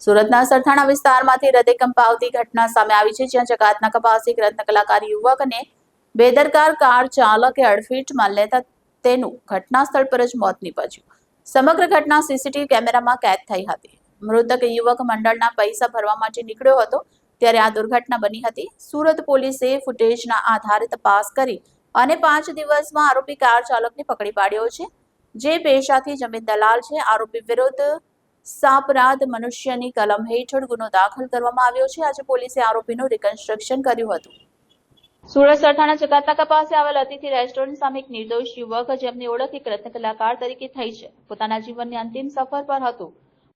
સુરતના સરથાણા વિસ્તારમાંથી હૃદય કંપાવતી ઘટના સામે આવી છે, જ્યાં જકાતના કપાસી રત્ન કલાકાર યુવકને બેદરકાર કાર ચાલકે અડફેટમાં લેતા તેનું ઘટના પર જ મોત નીપજ્યું. સમગ્ર ઘટના સીસીટીવી કેમેરામાં કેદ થઈ હતી. મૃતક યુવક મંડળના પૈસા ભરવા માટે નીકળ્યો હતો, ત્યારે આ દુર્ઘટના બની હતી. સુરત પોલીસે ફૂટેજના આધારે તપાસ કરી અને પાંચ દિવસમાં આરોપી કાર ચાલકને પકડી પાડ્યો છે. જે પેશાથી જમીન દલાલ છે, આરોપી વિરુદ્ધ સાપરાધ મનુષ્યની કલમ હેઠળ ગુનો દાખલ કરવામાં આવ્યો છે. આજે પોલીસે આરોપીનું રિકન્સ્ટ્રક્શન કર્યું હતું. સુરત સરથાણા ચકાતાકા પાસે આવેલ અતિથિ રેસ્ટોરન્ટ સામે એક નિર્દોષ યુવક, જેમની ઓળખ એક રત્ન કલાકાર તરીકે થઈ છે. પોતાના જીવનની અંતિમ સફર પર હતું.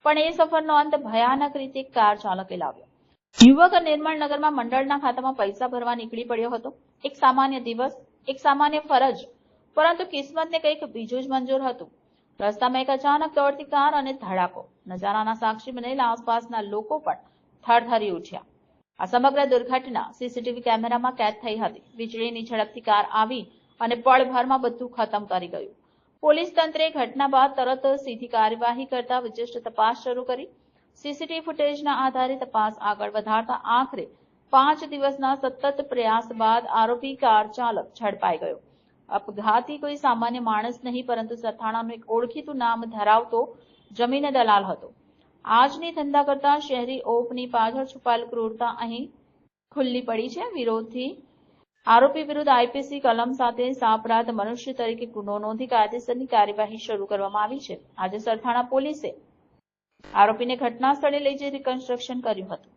પણ એ સફરનો અંત ભયાનક રીતે કાર ચાલકે લાવ્યો. યુવક નિર્માણ નગરમાં મંડળના ખાતામાં પૈસા ભરવા નીકળી પડ્યો હતો. એક સામાન્ય દિવસ, એક સામાન્ય ફરજ, પરંતુ કિસ્મતને કંઈક બીજું જ મંજૂર હતું. રસ્તામાં એક અચાનક દોડતી કાર અને ધડાકો. નજારાના સાક્ષી બનેલા આસપાસના લોકો પણ થરથરી ઉઠ્યા. આ સમગ્ર દુર્ઘટના સીસીટીવી કેમેરામાં કેદ થઈ હતી. વીજળીની ઝડપથી કાર આવી અને પળભરમાં બધું ખતમ કરી ગયું. પોલીસ તંત્રે ઘટના બાદ તરત સીધી કાર્યવાહી કરતા વિશિષ્ટ તપાસ શરૂ કરી. સીસીટીવી ફૂટેજના આધારે તપાસ આગળ વધારતા આખરે પાંચ દિવસના સતત પ્રયાસ બાદ આરોપી કાર ચાલક ઝડપાઈ ગયો. અપઘાતી કોઈ સામાન્ય માણસ નહીં, પરંતુ સથાણાનું એક ઓળખીતું નામ ધરાવતો જમીન દલાલ હતો. આજની ધંધા કરતા શહેરી ઓપની પાછળ છુપાયેલ ક્રૂરતા અહીં ખુલ્લી પડી છે. વિરોધથી આરોપી વિરુદ્ધ આઈપીસી કલમ સાથે સાપરાધ મનુષ્ય તરીકે ગુનો નોંધી કાયદેસરની કાર્યવાહી શરૂ કરવામાં આવી છે. આજે સરથાણા પોલીસે આરોપીને ઘટના સ્થળે લઈ જઈ રિકન્સ્ટ્રક્શન કર્યું હતું.